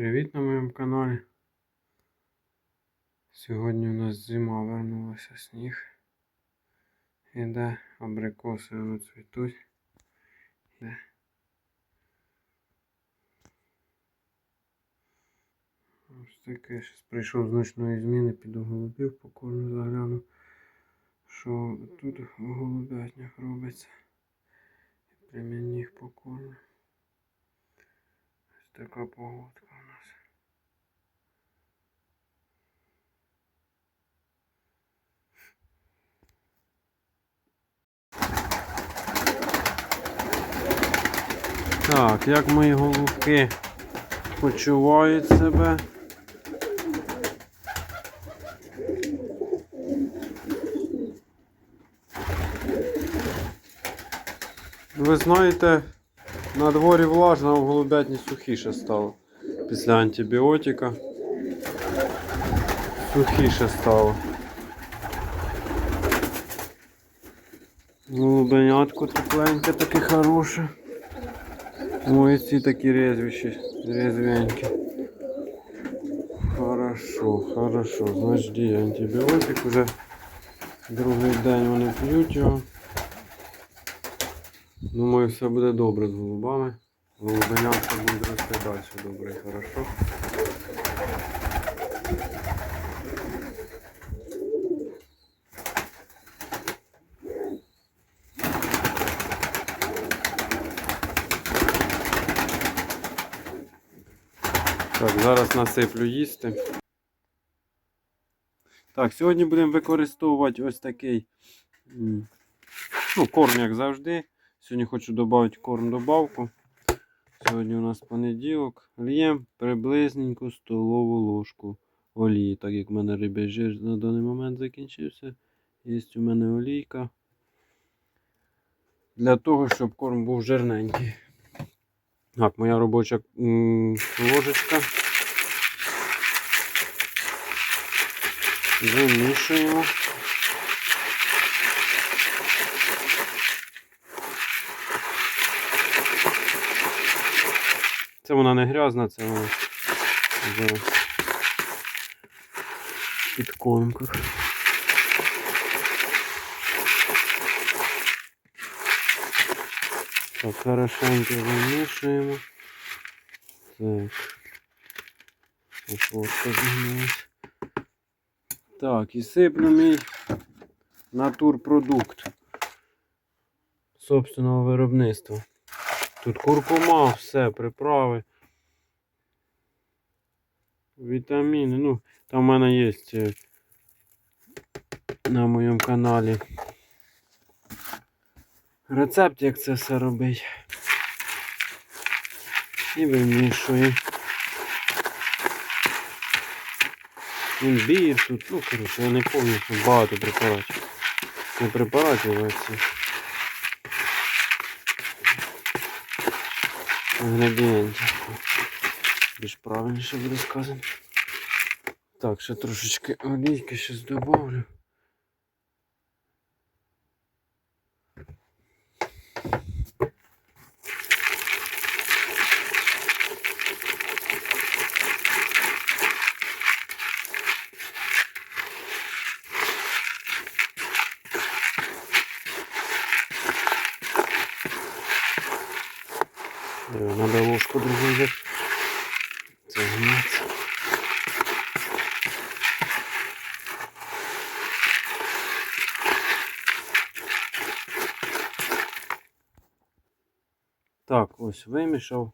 Привіт на моєму каналі. Сьогодні у нас зима вернулася сніг. Іде абрикоси воно цвітуть. Іде. Ось таке щось прийшов з зміни, піду голубів покорно загляну. Що тут в голубятнях робиться. І прямо покорно. Ось така погодка Так, як мої голубки почувають себе? Ви знаєте, на дворі влажно, а в голубятні сухіше стало. Після антибіотика. Сухіше стало. Голубенятко тепленьке, таке хороше. Ой, ці такі резвіші, резвенькі. Хорошо, хорошо. Значить діє антибіотик уже. Другий день вони п'ють його. Думаю, все буде добре з голубами. Голубенятка буде рости далі добре і хорошо. Так, зараз насиплю їсти. Так, сьогодні будемо використовувати ось такий ну, корм, як завжди. Сьогодні хочу додати корм добавку. Сьогодні у нас понеділок. Л'єм приблизненько столову ложку олії. Так як в мене рибий жир на даний момент закінчився. Є у мене олійка. Для того, щоб корм був жирненький. Так, моя робоча ложечка. Вимішуємо. Це вона не грязна, це вона в підкормках. Так, хорошенько вимішуємо. Так. Упорка зігнулась. Так, і сиплю мій натурпродукт собственного виробництва. Тут куркума, все, приправи. Вітаміни. Ну, там в мене є е, на моєму каналі рецепт, як це все робить. І вимішуємо. Імбір тут, ну коротше, я не повністю багато препаратів. Не препаратів, а це інгредієнтів. Більш правильніше буде сказано. Так, ще трошечки олійки зараз добавлю. Взяти. Це гнець. Так, ось вимішав.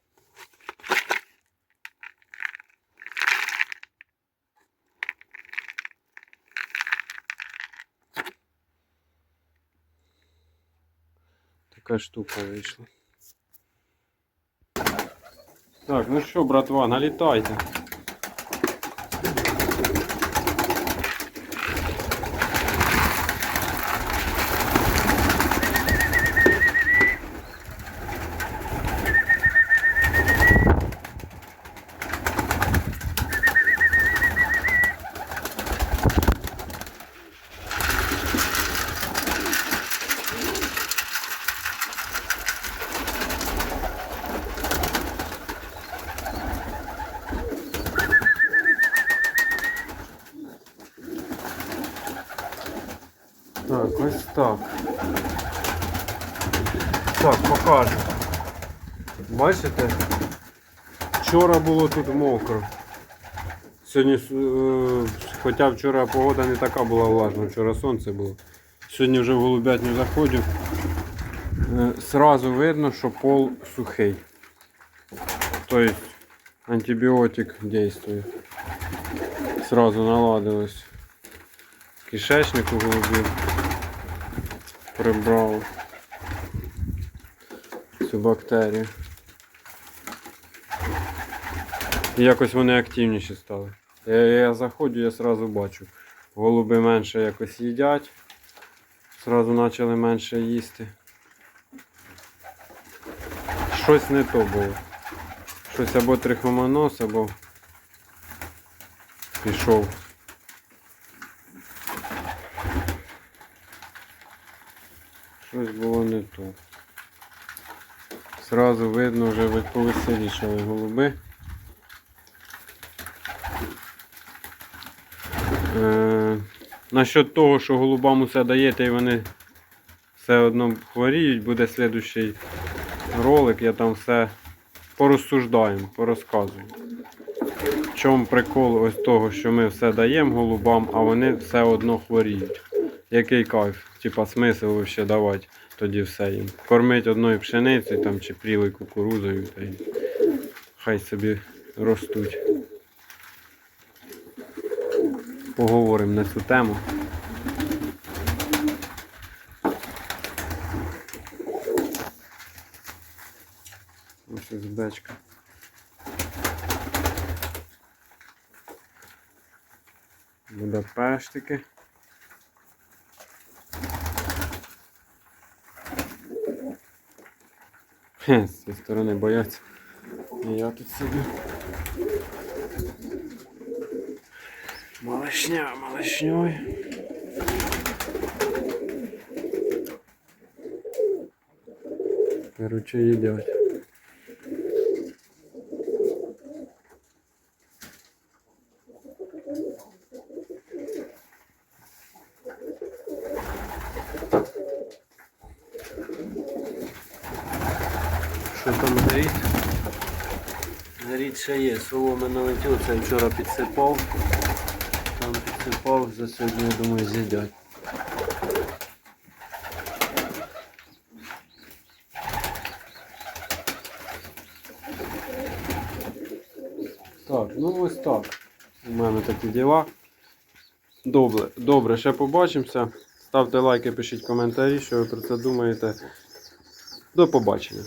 Така штука вийшла. Так, ну що, братва, налітайте. Ось так. Так, покажу. Бачите? Вчора було тут мокро. Сьогодні, е, хоча вчора погода не така була влажна, вчора сонце було. Сьогодні вже в голубятню заходжу. Е, Сразу видно, що пол сухий. Тобто антибіотик дійствує. Сразу наладилось. Кишечник у голубів прибрав цю бактерію. І якось вони активніші стали. Я, я заходжу, я сразу бачу. Голуби менше якось їдять. Сразу почали менше їсти. Щось не то було. Щось або трихомонос, або пішов. Щось було не то. Сразу видно вже повеселішали голуби. Е, насчет того, що голубам усе даєте і вони все одно хворіють, буде слідущий ролик, я там все порозсуждаємо, порозказую. В чому прикол ось того, що ми все даємо голубам, а вони все одно хворіють. Який кайф? Типа смисл вообще давати тоді все їм. Кормить одною пшеницею там, чи прілою кукурузою, та й хай собі ростуть. Поговоримо на цю тему. Ось ось бечка. Будапештики. З цієї сторони бояться. І я тут сиджу. Малышня, малышней. Короче, їдять. Що там горить? Горить ще є, соломи налетів, це вчора підсипав. Там підсипав, за сьогодні, я думаю, з'їдять. Так, ну ось так. У мене такі діла. Добре, добре, ще побачимося. Ставте лайки, пишіть коментарі, що ви про це думаєте. До побачення.